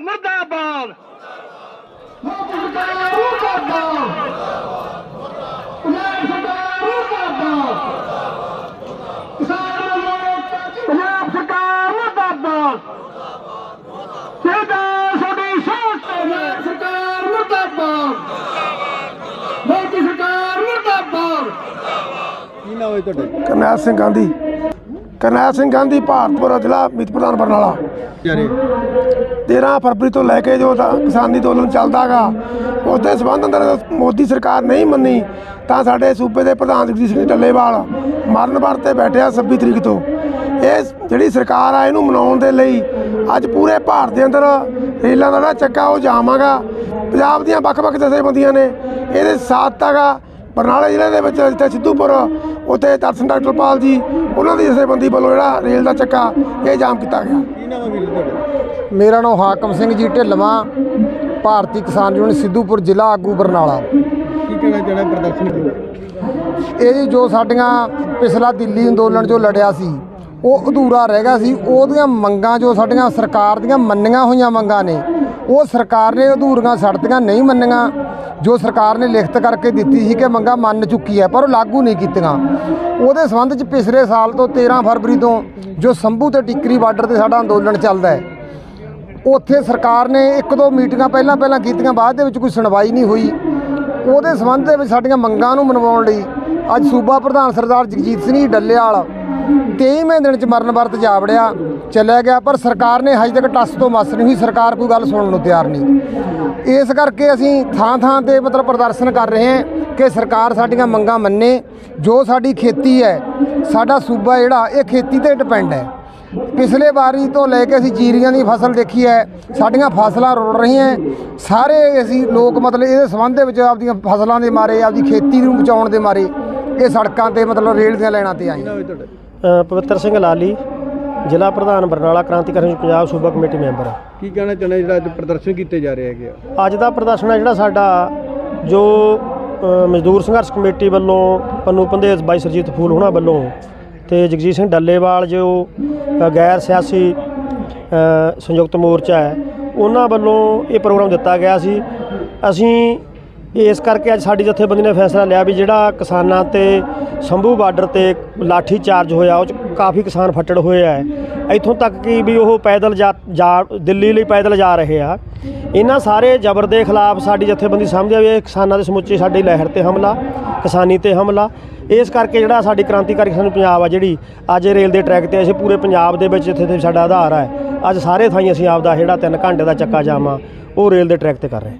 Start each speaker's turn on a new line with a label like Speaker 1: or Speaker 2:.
Speaker 1: ਮੁਰਦਾਬਾਦ। ਪੰਜਾਬ ਸਰਕਾਰ ਮੁਰਦਾਬਾਦ। ਸਿੱਧਾ ਸਾਡੀ ਸੋਚ ਪੰਜਾਬ ਸਰਕਾਰ ਮੁਰਦਾਬਾਦ। ਮੋਦੀ ਸਰਕਾਰ ਮੁਰਦਾਬਾਦ।
Speaker 2: ਕੀ ਨਾਮ ਹੈ ਤੁਹਾਡਾ?
Speaker 3: ਕਰਨੈਲ ਸਿੰਘ ਗਾਂਧੀ। ਕਰਨੈਲ ਸਿੰਘ ਗਾਂਧੀ ਭਾਰਤਪੁਰ ਜ਼ਿਲ੍ਹਾ ਮੀਤ ਪ੍ਰਧਾਨ ਬਰਨਾਲਾ
Speaker 2: ਜਾਰੇ
Speaker 3: 13 ਫਰਵਰੀ ਤੋਂ ਲੈ ਕੇ ਜੋ ਕਿਸਾਨੀ ਅੰਦੋਲਨ ਚੱਲਦਾਗਾ ਉਸ ਦੇ ਸਬੰਧ ਅੰਦਰ ਮੋਦੀ ਸਰਕਾਰ ਨਹੀਂ ਮੰਨੀ ਤਾਂ ਸਾਡੇ ਸੂਬੇ ਦੇ ਪ੍ਰਧਾਨ ਜਗਜੀਤ ਸਿੰਘ ਢੱਲੇਵਾਲ ਮਰਨ ਵਰਤ ਬੈਠਿਆ 26 ਤਰੀਕ ਤੋਂ। ਇਹ ਜਿਹੜੀ ਸਰਕਾਰ ਆ ਇਹਨੂੰ ਮਨਾਉਣ ਦੇ ਲਈ ਅੱਜ ਪੂਰੇ ਭਾਰਤ ਦੇ ਅੰਦਰ ਰੇਲਾਂ ਦਾ ਜਿਹੜਾ ਚੱਕਾ ਉਹ ਜਾਮਾਗਾ ਪੰਜਾਬ ਦੀਆਂ ਵੱਖ-ਵੱਖ ਜਥੇਬੰਦੀਆਂ ਨੇ ਇਹਦੇ ਸਾਥ ਤਾਗਾ ਬਰਨਾਲਾ ਜ਼ਿਲ੍ਹੇ ਦੇ ਵਿੱਚ ਜਿੱਥੇ ਸਿੱਧੂਪੁਰ ਉੱਥੇ ਦਰਸ਼ਨ ਡਾਕਟਰ ਪਾਲ ਜੀ ਉਹਨਾਂ ਦੀ ਜਥੇਬੰਦੀ ਵੱਲੋਂ ਜਿਹੜਾ ਰੇਲ ਦਾ ਚੱਕਾ ਇਹ ਜਾਮ ਕੀਤਾ ਗਿਆ।
Speaker 4: ਮੇਰਾ ਨਾਮ ਹਾਕਮ ਸਿੰਘ ਜੀ ਢਿੱਲਵਾਂ ਭਾਰਤੀ ਕਿਸਾਨ ਯੂਨੀਅਨ ਸਿੱਧੂਪੁਰ ਜ਼ਿਲ੍ਹਾ ਆਗੂ ਬਰਨਾਲਾ। ਇਹ ਜੋ ਸਾਡੀਆਂ ਪਿਛਲਾ ਦਿੱਲੀ ਅੰਦੋਲਨ ਜੋ ਲੜਿਆ ਸੀ ਉਹ ਅਧੂਰਾ ਰਹਿ ਗਿਆ ਸੀ ਉਹਦੀਆਂ ਮੰਗਾਂ ਜੋ ਸਾਡੀਆਂ ਸਰਕਾਰ ਦੀਆਂ ਮੰਨੀਆਂ ਹੋਈਆਂ ਮੰਗਾਂ ਨੇ ਉਹ ਸਰਕਾਰ ਨੇ ਅਧੂਰੀਆਂ ਸੜਤੀਆਂ ਨਹੀਂ ਮੰਨੀਆਂ। ਜੋ ਸਰਕਾਰ ਨੇ ਲਿਖਤ ਕਰਕੇ ਦਿੱਤੀ ਸੀ ਕਿ ਮੰਗਾਂ ਮੰਨ ਚੁੱਕੀ ਹੈ, ਪਰ ਉਹ ਲਾਗੂ ਨਹੀਂ ਕੀਤੀਆਂ। ਉਹਦੇ ਸੰਬੰਧ 'ਚ ਪਿਛਲੇ ਸਾਲ ਤੋਂ 13 ਫਰਵਰੀ ਤੋਂ ਜੋ ਸੰਭੂ ਤੇ ਟਿੱਕਰੀ ਬਾਰਡਰ ਤੇ ਸਾਡਾ ਅੰਦੋਲਨ ਚੱਲਦਾ ਹੈ, ਉੱਥੇ ਸਰਕਾਰ ਨੇ ਇੱਕ ਦੋ ਮੀਟਿੰਗਾਂ ਪਹਿਲਾਂ ਪਹਿਲਾਂ ਕੀਤੀਆਂ, ਬਾਅਦ ਦੇ ਵਿੱਚ ਕੋਈ ਸੁਣਵਾਈ ਨਹੀਂ ਹੋਈ। ਉਹਦੇ ਸੰਬੰਧ ਦੇ ਵਿੱਚ ਸਾਡੀਆਂ ਮੰਗਾਂ ਨੂੰ ਮਨਵਾਉਣ ਲਈ ਅੱਜ ਸੂਬਾ ਪ੍ਰਧਾਨ ਸਰਦਾਰ ਜਗਜੀਤ ਸਿੰਘ ਜੀ ਡੱਲੇਵਾਲ 23ਵੇਂ ਦਿਨ ਚ ਮਰਨ ਵਰਤ ਜਾ ਵੜਿਆ ਚੱਲਿਆ ਗਿਆ, ਪਰ ਸਰਕਾਰ ਨੇ ਹਜੇ ਤੱਕ ਟੱਸ ਤੋਂ ਮਸ ਨਹੀਂ ਹੋਈ, ਸਰਕਾਰ ਕੋਈ ਗੱਲ ਸੁਣਨ ਨੂੰ ਤਿਆਰ ਨਹੀਂ। ਇਸ ਕਰਕੇ ਅਸੀਂ ਥਾਂ ਥਾਂ ਤੇ ਮਤਲਬ ਪ੍ਰਦਰਸ਼ਨ ਕਰ ਰਹੇ ਹਾਂ ਕਿ ਸਰਕਾਰ ਸਾਡੀਆਂ ਮੰਗਾਂ ਮੰਨੇ, ਜੋ ਸਾਡੀ ਖੇਤੀ ਹੈ, ਸਾਡਾ ਸੂਬਾ ਜਿਹੜਾ, ਇਹ ਖੇਤੀ ਤੇ ਡਿਪੈਂਡ ਹੈ। ਪਿਛਲੇ ਵਾਰੀ ਤੋਂ ਲੈ ਕੇ ਅਸੀਂ ਜੀਰੀਆਂ ਦੀ ਫਸਲ ਦੇਖੀ ਹੈ, ਸਾਡੀਆਂ ਫਸਲਾਂ ਰੁੜ ਰਹੀਆਂ ਸਾਰੇ ਅਸੀਂ ਲੋਕ ਮਤਲਬ ਇਹਦੇ ਸੰਬੰਧ ਦੇ ਵਿੱਚ ਆਪਦੀਆਂ ਫਸਲਾਂ ਦੇ ਮਾਰੇ, ਆਪਦੀ ਖੇਤੀ ਨੂੰ ਬਚਾਉਣ ਦੇ ਮਾਰੇ, ਇਹ ਸੜਕਾਂ ਤੇ ਮਤਲਬ ਰੇਲ ਦੀਆਂ ਲਾਈਨਾਂ ਤੇ ਆਏ।
Speaker 5: ਪਵਿੱਤਰ ਸਿੰਘ ਲਾਲੀ ਜ਼ਿਲ੍ਹਾ ਪ੍ਰਧਾਨ ਬਰਨਾਲਾ ਕ੍ਰਾਂਤੀਕਾਰੀ ਪੰਜਾਬ ਸੂਬਾ ਕਮੇਟੀ ਮੈਂਬਰ।
Speaker 2: ਕੀ ਕਹਿਣਾ ਚਾਹਣਾ ਜਿਹੜਾ ਅੱਜ ਪ੍ਰਦਰਸ਼ਨ ਕੀਤੇ ਜਾ ਰਹੇ ਹੈਗੇ ਆ?
Speaker 5: ਅੱਜ ਦਾ ਪ੍ਰਦਰਸ਼ਨ ਹੈ ਜਿਹੜਾ ਸਾਡਾ ਜੋ ਅ, ਮਜ਼ਦੂਰ ਸੰਘਰਸ਼ ਕਮੇਟੀ ਵੱਲੋਂ ਪੰਨੂ ਪੰਦੇਸ ਬਾਈ ਸਰਜੀਤ ਫੂਲ ਹੋਣਾ ਵੱਲੋਂ ਤੇ ਜਗਜੀਤ ਸਿੰਘ ਡੱਲੇਵਾਲ ਜੋ ਅ, ਗੈਰ ਸਿਆਸੀ ਅ, ਸੰਯੁਕਤ ਮੋਰਚਾ ਹੈ ਉਹਨਾਂ ਵੱਲੋਂ ਇਹ ਪ੍ਰੋਗਰਾਮ ਦਿੱਤਾ ਗਿਆ ਸੀ। ਅਸੀਂ ਇਸ ਕਰਕੇ ਅੱਜ ਸਾਡੀ ਜਥੇਬੰਦੀ ਨੇ ਫੈਸਲਾ ਲਿਆ ਵੀ ਜਿਹੜਾ ਕਿਸਾਨਾਂ ਤੇ ਸੰਭੂ ਬਾਰਡਰ ਤੇ ਲਾਠੀ ਚਾਰਜ ਹੋਇਆ, ਉਹ ਚ ਕਾਫੀ ਕਿਸਾਨ ਫੱਟੜ ਹੋਏ ਆ। ਇੱਥੋਂ ਤੱਕ ਕਿ ਵੀ ਉਹ ਪੈਦਲ ਜਾ, ਜਾ- ਦਿੱਲੀ ਲਈ ਪੈਦਲ ਜਾ ਰਹੇ ਆ। ਇਹਨਾਂ ਸਾਰੇ ਜ਼ਬਰ ਦੇ ਖਿਲਾਫ ਸਾਡੀ ਜਥੇਬੰਦੀ ਸਮਝਦੀ ਆ ਵੀ ਇਹ ਕਿਸਾਨਾਂ ਦੇ ਸਮੁੱਚੇ ਸਾਡੀ ਲਹਿਰ ਤੇ ਹਮਲਾ, ਕਿਸਾਨੀ ਤੇ ਹਮਲਾ। ਇਸ ਕਰਕੇ ਜਿਹੜਾ ਸਾਡੀ ਕ੍ਰਾਂਤੀਕਾਰੀ ਸਾਨੂੰ ਪੰਜਾਬ ਆ ਜਿਹੜੀ, ਅੱਜ ਰੇਲ ਦੇ ਟਰੈਕ ਤੇ ਅਸੀਂ ਪੂਰੇ ਪੰਜਾਬ ਦੇ ਵਿੱਚ ਜਿੱਥੇ ਤੇ ਸਾਡਾ ਆਧਾਰ ਹੈ ਅੱਜ ਸਾਰੇ ਥਾਈਂ ਅਸੀਂ ਆਪਦਾ ਜਿਹੜਾ 3 ਘੰਟੇ ਦਾ ਚੱਕਾ ਜਾਮ ਆ ਉਹ ਰੇਲ ਦੇ ਟਰੈਕ ਤੇ ਕਰ ਰਹੇ